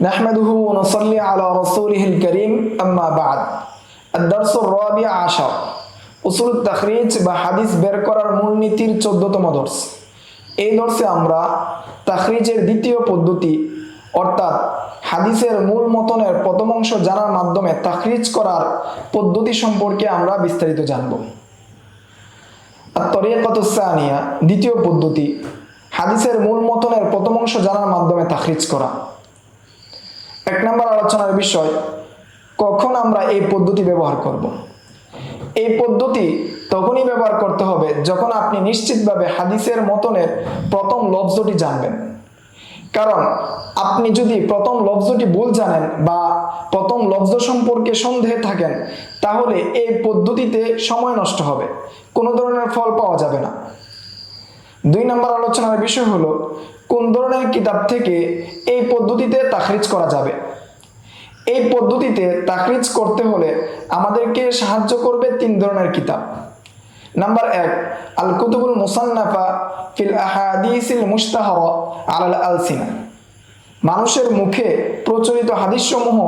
نحمده ونصلي على رسوله الكريم أما بعد الدرس الرابع عشر উসুল তাখরিজ বা হাদিস বের করার মূলনীতির চোদ্দতম দর্শ এই দর্শে আমরা তাখরিজের দ্বিতীয় পদ্ধতি অর্থাৎ হাদিসের মূল মতনের প্রথম অংশ জানার মাধ্যমে তাখরিজ করার পদ্ধতি সম্পর্কে আমরা বিস্তারিত জানব আর তরিকাতুসানিয়া দ্বিতীয় পদ্ধতি হাদিসের মূল মতনের প্রথম অংশ জানার মাধ্যমে তাখরিজ করা এক নম্বর আলোচনার বিষয়, কখন আমরা এই পদ্ধতি ব্যবহার করব। এই পদ্ধতি তখনই ব্যবহার করতে হবে যখন আপনি নিশ্চিতভাবে হাদিসের মতনের প্রথম লব্জটি জানবেন। কারণ আপনি যদি প্রথম লব্জটি ভুল জানেন বা প্রথম লব্জ সম্পর্কে সন্দেহে থাকেন, তাহলে এই পদ্ধতিতে সময় নষ্ট হবে। কোনো ধরনের ফল পাওয়া যাবে না। দুই নম্বর আলোচনার বিষয় হলো কোন ধরনের কিতাব থেকে এই পদ্ধতিতে তাখরিজ করা যাবে? এই পদ্ধতিতে তাকরিজ করতে হলে আমাদেরকে সাহায্য করবে তিন ধরনের কিতাব। নাম্বার এক আল কুতুবুল মুসান্নাফা ফিল আহাদিসিল মুস্তাহর আল আলসিনা। মানুষের মুখে প্রচলিত হাদিসসমূহ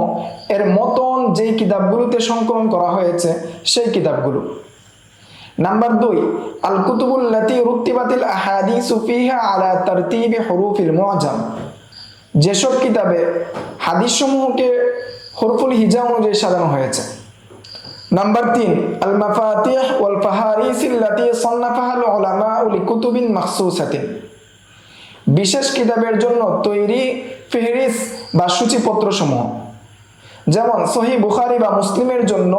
এর মতন যেই কিতাবগুলোতে সংকলন করা হয়েছে, সেই কিতাবগুলো। নাম্বার দুই আল কুতুবুল্লাতি রুত্তিবাতিল আহাদিসু ফিহা আলা তারতিবি হরুফিল মুআজাম যেসব কিতাবে হাদিসসমূহকে হরফুল হিজা অনুযায়ী সাজানো হয়েছে। নাম্বার তিন আল মাফাতিহ ওয়াল ফাহারিস আল্লাতি সান্নাফাহাল উলামা লি কুতুবিন মাখসুসাতিন বিশেষ কিতাবের জন্য তৈরি ফেহরিস বা সূচিপত্র সমূহ যেমন সহি বুখারি বা মুসলিমের জন্য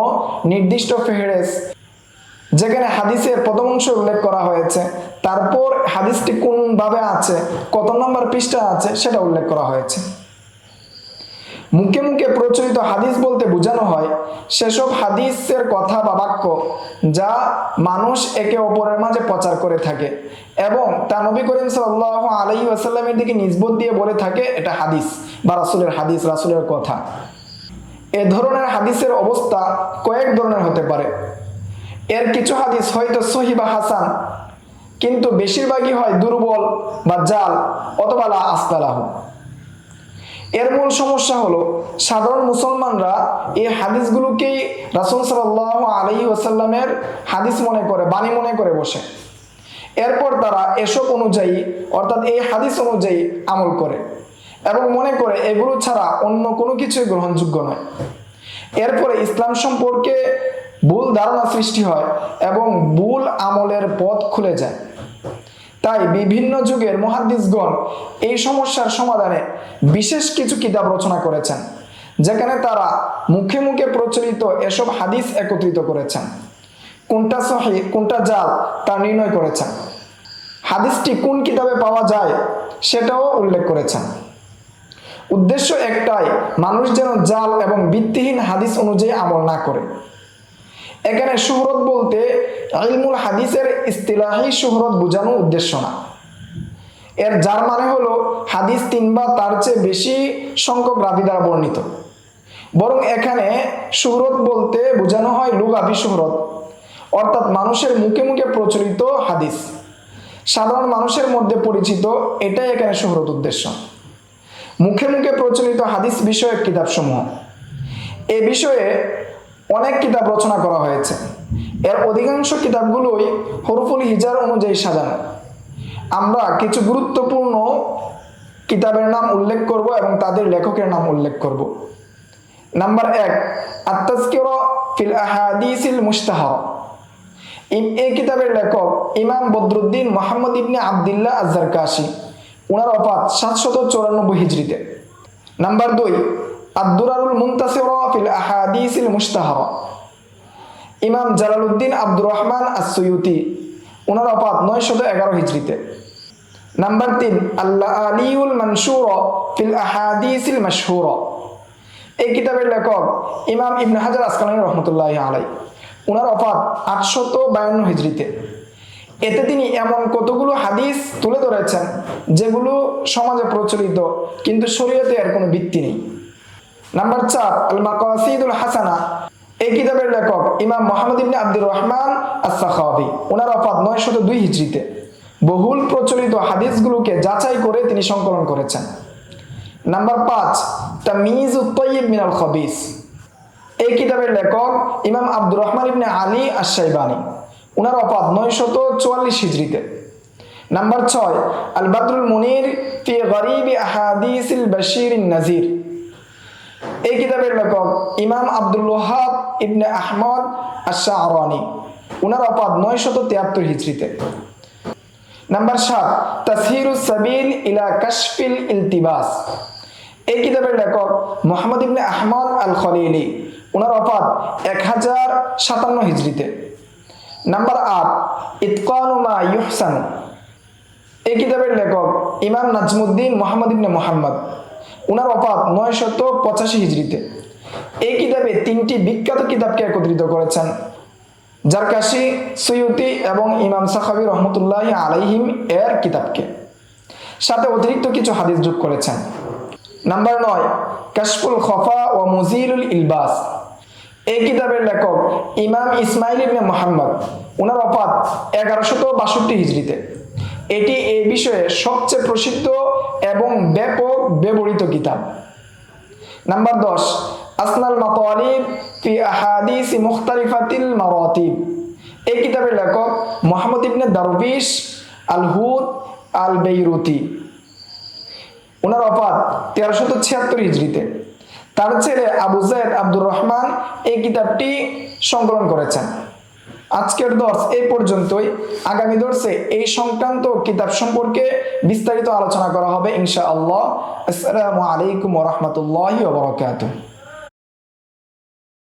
নির্দিষ্ট ফেহরেস যেখানে হাদিসের প্রথম অংশ উল্লেখ করা হয়েছে, তারপর হাদিসটি কোন ভাবে আছে, কত নম্বর পৃষ্ঠা আছে, সেটা উল্লেখ করা হয়েছে। মুখে মুখে প্রচলিত হাদিস বলতে বোঝানো হয়, সেসব হাদিসের কথা বা বাক্য যা মানুষ একে অপরের মাঝে প্রচার করে থাকে এবং তা নবী করিম সাল্লাহ আলহি আসাল্লামের দিকে নিজবত দিয়ে বলে থাকে, এটা হাদিস বা রাসুলের হাদিস, রাসুলের কথা। এ ধরনের হাদিসের অবস্থা কয়েক ধরনের হতে পারে। এর কিছু হাদিস হয়তো সহি বা হাসান, কিন্তু বেশিরভাগই হয় দুর্বল বা জাল অথবা লা আসতালাহ এর মূল সমস্যা হলো, সাধারণ মুসলমানরা এই হাদিসগুলোকেই রাসুল সাল্লাহ আলহি ওসাল্লামের হাদিস মনে করে, বাণী মনে করে বসে। এরপর তারা এসব অনুযায়ী, অর্থাৎ এই হাদিস অনুযায়ী আমল করে এবং মনে করে এগুলো ছাড়া অন্য কোনো কিছুই গ্রহণযোগ্য নয়। এরপরে ইসলাম সম্পর্কে ভুল ধারণা সৃষ্টি হয় এবং ভুল আমলের পথ খুলে যায়। তাই বিভিন্ন যুগের মহাদিসগণ এই সমস্যার সমাধানে বিশেষ কিছু কিতাব রচনা করেছেন, যেখানে তারা মুখে মুখে প্রচলিত এসব হাদিস একত্রিত করেছেন। কোনটা সহি, কোনটা জাল, তা নির্ণয় করেছেন। হাদিসটি কোন কিতাবে পাওয়া যায় সেটাও উল্লেখ করেছেন। উদ্দেশ্য একটাই, মানুষ যেন জাল এবং ভিত্তিহীন হাদিস অনুযায়ী আমল না করে। এখানে শুহরত বলতে ইলমুল হাদিসের ইস্তিলাহি শুহরত বোঝানো উদ্দেশ্য না। এর যার মানে হলো হাদিস তিন বা তার চেয়ে বেশি সংখ্যক রাবি দ্বারা বর্ণিত। বরং এখানে শুহরত বলতে বোঝানো হয় লুগাবি শুহরত অর্থাৎ মানুষের মুখে মুখে প্রচলিত হাদিস। সাধারণ মানুষের মধ্যে পরিচিত এটাই এখানে শুহরত উদ্দেশ্য। মুখে মুখে প্রচলিত হাদিস বিষয়ক কিতাবসমূহ। এ বিষয়ে অনেক কিতাব রচনা করা হয়েছে। এর অধিকাংশ কিতাবগুলোই হরফুল হিজার অনুযায়ী সাজানো। আমরা কিছু গুরুত্বপূর্ণ কিতাবের নাম উল্লেখ করব এবং তাদের লেখকের নাম উল্লেখ করব। নাম্বার এক আত্মাজকির ফিল আহাদিসিল মুস্তাহর এই কিতাবের লেখক ইমাম বদরুদ্দিন মোহাম্মদ ইবনে আবদুল্লাহ আজহার কাশি ওনার অপাত সাতশত চৌরানব্বই হিজড়িতে। নাম্বার দুই আব্দুরারুল মুন্তাসির ফিল আহাদিসিল মুস্তাহর ইমাম জালালউদ্দিন আব্দুর রহমান আসুয়ুতি ওনার অপাত নয়শত এগারো হিজড়িতে। নাম্বার তিন আল্লাহ আলিউল মনসুর ফিল আহাদিসিল মশহুর। এই কিতাবের লেখক ইমাম ইবনে হাজার আসকালানি রহমতুল্লাহ আলাই ওনার অফাত আটশত বায়ান্ন হিজড়িতে। এতে তিনি এমন কতগুলো হাদিস তুলে ধরেছেন যেগুলো সমাজে প্রচলিত, কিন্তু শরীয়তে এর কোনো ভিত্তি নেই। নাম্বার চার আল মাকাসিদুল হাসানা। এই কিতাবের লেখক ইমাম মোহাম্মদ ইবনে আব্দুর রহমান আসাখাবি ওনার অফাত নয়শত দুই হিজড়িতে। বহুল প্রচলিত হাদিসগুলোকে যাচাই করে তিনি সংকলন করেছেন। নাম্বার পাঁচ তামিজ উত্তয়িব মিনাল খবিস। এই কিতাবের লেখক ইমাম আব্দুর রহমান ইবনে আলী আশাইবানী উনার অপাত নয়শত চুয়াল্লিশ হিজড়িতে। নাম্বার ছয় আল বাদরুল মুনির ফি গরিব আহাদিসিল বাশির নাজির। এই কিতাবের লেখক ইমাম আব্দুল ওহাব ইবনে আহমদ আশা আরানি উনার অপাদ নয়শত তিয়াত্তর হিজড়িতে। নাম্বার সাত তাসহিরুস সাবিল ইলা কাশফিল ইলতিবাস। এই কিতাবের লেখক মোহাম্মদ ইবনে আহমদ আল খলিলি উনার অপাত এক হাজার সাতান্ন হিজড়িতে। নাম্বার আট ইতকানুমা ইউহসান। এই কিতাবের লেখক ইমাম নাজমুদ্দিন মোহাম্মদ ইবনে মোহাম্মদ। উনার অপাত নয় শত পঁচাশি হিজড়িতে। এই কিতাবে তিনটি বিখ্যাত কিতাবকে একত্রিত করেছেন। জারকাশি সৈয়তি এবং ইমাম সাখাবি রহমতুল্লাহ আলাইহিম এর কিতাবকে। সাথে অতিরিক্ত কিছু হাদিস যোগ করেছেন। নাম্বার নয়, কাশফুল খফা ও মুজিরুল ইলবাস। এই কিতাবের লেখক ইমাম ইসমাইল ইবনে মোহাম্মদ। ওনার অপাত এগারোশত বাষট্টি হিজড়িতে। এটি এই বিষয়ে সবচেয়ে প্রসিদ্ধ এবং ব্যাপক ব্যবহৃত কিতাব। নাম্বার দশ, আসনাল মাতালিব ফি মুখতারিফাতিল এই কিতাবের লেখক মোহাম্মদ ইবনে দারবিশ আল হুদ আল বেইরুতি ওনার অপাত তেরোশত ছিয়াত্তর হিজড়িতে। তার ছেলে আবু জায়দ আব্দুর রহমান এই কিতাবটি সংকলন করেছেন। আজকের দর্শ এই পর্যন্তই। আগামী দর্শে এই সংক্রান্ত কিতাব সম্পর্কে বিস্তারিত আলোচনা করা হবে ইনশাআল্লাহ। আসসালামু আলাইকুম ওরহমতুল্লাহ